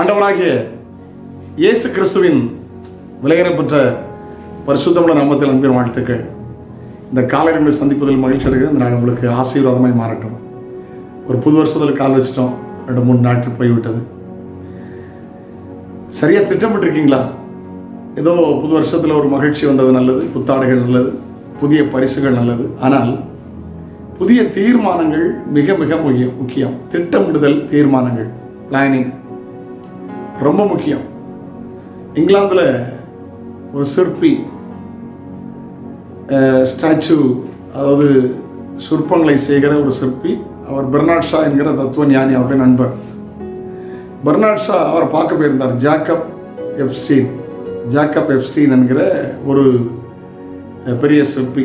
ஆண்டவனாகிய இயேசு கிறிஸ்துவின் விலையேறப்பெற்ற பரிசுத்தமுள்ள நாமத்தில் அன்பின் வாழ்த்துக்கள். இந்த காலைகளை சந்திப்பதில் மகிழ்ச்சி அடைகிறது இந்த நாள் உங்களுக்கு ஆசீர்வாதமாய் மாறட்டும். ஒரு புது வருஷத்தில் கால் வச்சிட்டோம். ரெண்டு மூணு நாட்கள் போய்விட்டது. சரியாக திட்டமிட்டிருக்கீங்களா? ஏதோ புது வருஷத்தில் ஒரு மகிழ்ச்சி வந்தது நல்லது புத்தாடைகள் நல்லது புதிய பரிசுகள் நல்லது. ஆனால் புதிய தீர்மானங்கள் மிக மிக முக்கியம் முக்கியம். திட்டமிடுதல் தீர்மானங்கள் பிளானிங் ரொம்ப முக்கியம். இங்கிலாந்தில் ஒரு சிற்பி ஸ்டாச்சு அதாவது சிற்பங்களை செய்கிற ஒரு சிற்பி அவர் பெர்னாட் ஷா என்கிற தத்துவ ஞானி அவருடைய நண்பர். பெர்னாட் ஷா அவரை பார்க்க போயிருந்தார் ஜாக்கப் எப்ஸ்டீன். ஜாக்கப் எப்ஸ்டீன் என்கிற ஒரு பெரிய சிற்பி.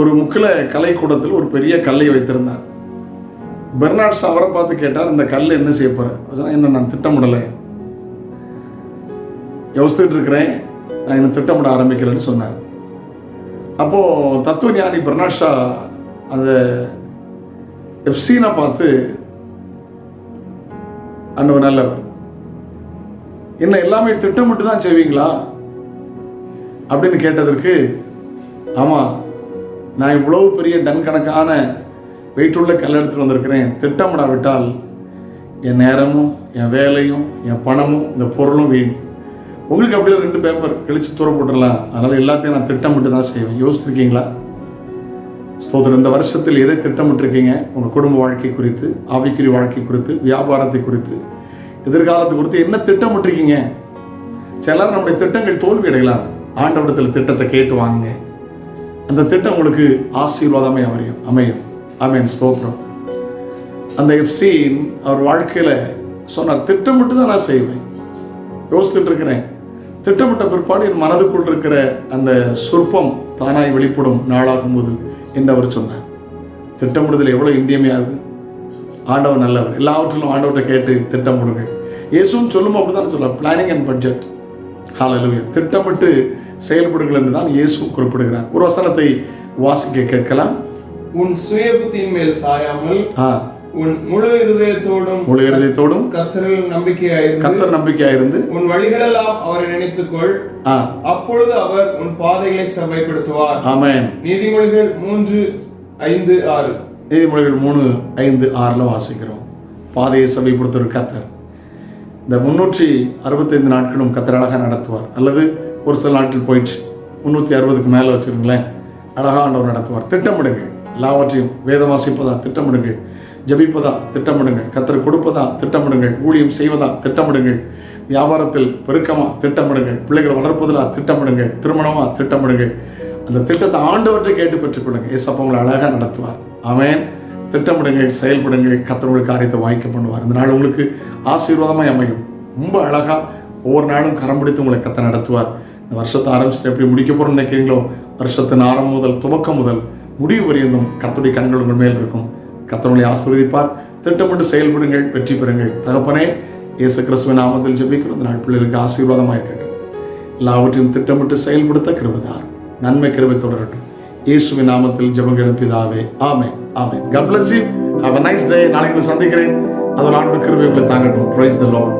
ஒரு முக்கில கலைக்கூடத்தில் ஒரு பெரிய கல்லை வைத்திருந்தார். பெர்னாட் அவரை பார்த்து கேட்டார் இந்த கல் என்ன செய்ய போகிறேன் என்ன நான் திட்டமிடலை. யோசித்துட்டு இருக்கிறேன். நான் என்ன திட்டமிட ஆரம்பிக்கிறேன்னு சொன்னார். அப்போது தத்துவ ஞானி பெர்னாட் ஷா அந்த எப்ஸ்டீனை பார்த்து ஆண்டவர் நல்லவர். என்ன எல்லாமே திட்டமிட்டு தான் செய்வீங்களா? அப்படின்னு கேட்டதற்கு ஆமாம் நான் இவ்வளவு பெரிய டன் கணக்கான வெயிட்டுள்ள கல் எடுத்துட்டு வந்திருக்கிறேன். திட்டமிடாவிட்டால் என் நேரமும் என் வேலையும் என் பணமும் இந்த பொருளும் வீண். உங்களுக்கு அப்படியே ரெண்டு பேப்பர் கிழிச்சு தூர போட்டுடலாம். அதனால் எல்லாத்தையும் நான் திட்டமிட்டு தான் செய்வேன். யோசிச்சிருக்கீங்களா? ஸ்தோத்திரம். இந்த வருஷத்தில் எதை திட்டமிட்டிருக்கீங்க? உங்கள் குடும்ப வாழ்க்கை குறித்து ஆவிக்குரிய வாழ்க்கை குறித்து வியாபாரத்தை குறித்து எதிர்காலத்தை குறித்து என்ன திட்டமிட்டிருக்கீங்க? சிலர் நம்முடைய திட்டங்கள் தோல்வி அடையலாம். ஆண்டவடத்தில் திட்டத்தை கேட்டு வாங்குங்க. அந்த திட்டம் உங்களுக்கு ஆசீர்வாதமே அமையும். அமையும். ஆமீன் ஸ்தோத்திரம். அந்த எப்ஸ்டீன் அவர் வாழ்க்கையில் சொன்னார் திட்டமிட்டு தான் நான் செய்வேன். யோசித்துட்டு இருக்கிறேன். திட்டமிட்ட பிற்பாடு என் மனதுக்குள் இருக்கிற அந்த சொற்பம் தானாய் வெளிப்படும் நாளாகும் போது என்று அவர் சொன்னார். திட்டமிடுதல் எவ்வளோ இன்றியமையாது ஆண்டவர் நல்லவர். எல்லாவற்றிலும் ஆண்டவர்கிட்ட கேட்டு திட்டம் திட்டமிடுங்கள். இயேசுவும் சொல்லும் அப்படி தான் சொல்ல பிளானிங் அண்ட் பட்ஜெட் ஹalleluya திட்டமிட்டு செயல்படுங்கள் என்று தான் இயேசு குறிப்பிடுகிறார். ஒரு வசனத்தை வாசிக்க கேட்கலாம். உன் சுய புத்தியின் மேல் சாயாமல் உன் முழு இருதயத்தோடும் முழு இருதயத்தோடும் கர்த்தரில் நம்பிக்கையாயிருந்து கர்த்தர் நம்பிக்கையாயிருந்து உன் வழிகளெல்லாம் அவரை நினைத்துக்கொள். அப்பொழுது அவர் உன் பாதைகளை செவ்வாய்ப்படுத்துவார் ஆமென். நீதிமொழிகள் மூன்று ஐந்து ஆறு. நீதிமொழிகள் மூணு ஐந்து ஆறில் வாசிக்கிறோம். பாதையை சபைப்படுத்துகிற கத்தர் இந்த முன்னூற்றி அறுபத்தைந்து நாட்களும் கத்தர் அழகாக நடத்துவார். அல்லது ஒரு சில நாட்கள் போயிடுச்சு. முந்நூற்றி அறுபதுக்கு மேலே வச்சுருங்களேன். அழகாக ஆண்டவர் நடத்துவார். திட்டமிடுங்கள். எல்லாவற்றையும் வேதம் வாசிப்பதா திட்டமிடுங்கள் ஜபிப்பதா திட்டமிடுங்கள் கத்தர் கொடுப்பதா திட்டமிடுங்கள் ஊழியம் செய்வதா திட்டமிடுங்கள் வியாபாரத்தில் பெருக்கமாக திட்டமிடுங்கள் பிள்ளைகளை வளர்ப்பதிலா திட்டமிடுங்கள் திருமணமாக திட்டமிடுங்கள். அந்த திட்டத்தை ஆண்டவற்றை கேட்டு பெற்றுக்கொள்ளுங்க ஏசப்ப உங்களை அழகாக நடத்துவார். அவன் திட்டமிடுங்கள் செயல்படுங்கள் கத்தர் காரியத்தை வாய்க்க பண்ணுவார். இந்த நாள் உங்களுக்கு ஆசீர்வாதமாய் அமையும். ரொம்ப அழகாக ஒவ்வொரு நாளும் கரம் பிடித்து உங்களை கத்தை நடத்துவார். இந்த வருஷத்தை ஆரம்பிச்சுட்டு எப்படி முடிக்க போகிறோம்னு நினைக்கிறீங்களோ? வருஷத்தின் ஆரம்பம் முதல் துவக்கம் முதல் முடிவு வரையும் கத்துடைய கண்கள் உங்கள் மேல் இருக்கும். கத்தவங்களை ஆசீர்வதிப்பார். திட்டமிட்டு செயல்படுங்கள் வெற்றி பெறுங்கள். தகப்பனே இயேசு கிறிஸ்துவ நாமத்தில் ஜெபிக்கிற நாள் பிள்ளைகளுக்கு ஆசீர்வாதமாக இருக்கட்டும். எல்லாவற்றையும் திட்டமிட்டு செயல்படுத்த கிருபதார் நன்மை கிருபை தொடரட்டும். இயேசுவின் நாமத்தில் ஜெபம் எழுப்பிதாவே ஆமே ஆமே God ஹவ் நைஸ் டே நாளைக்கு சந்திக்கிறேன். அதோட ஆண்டு கிருபை உங்களை தாங்கட்டும். Praise the lord.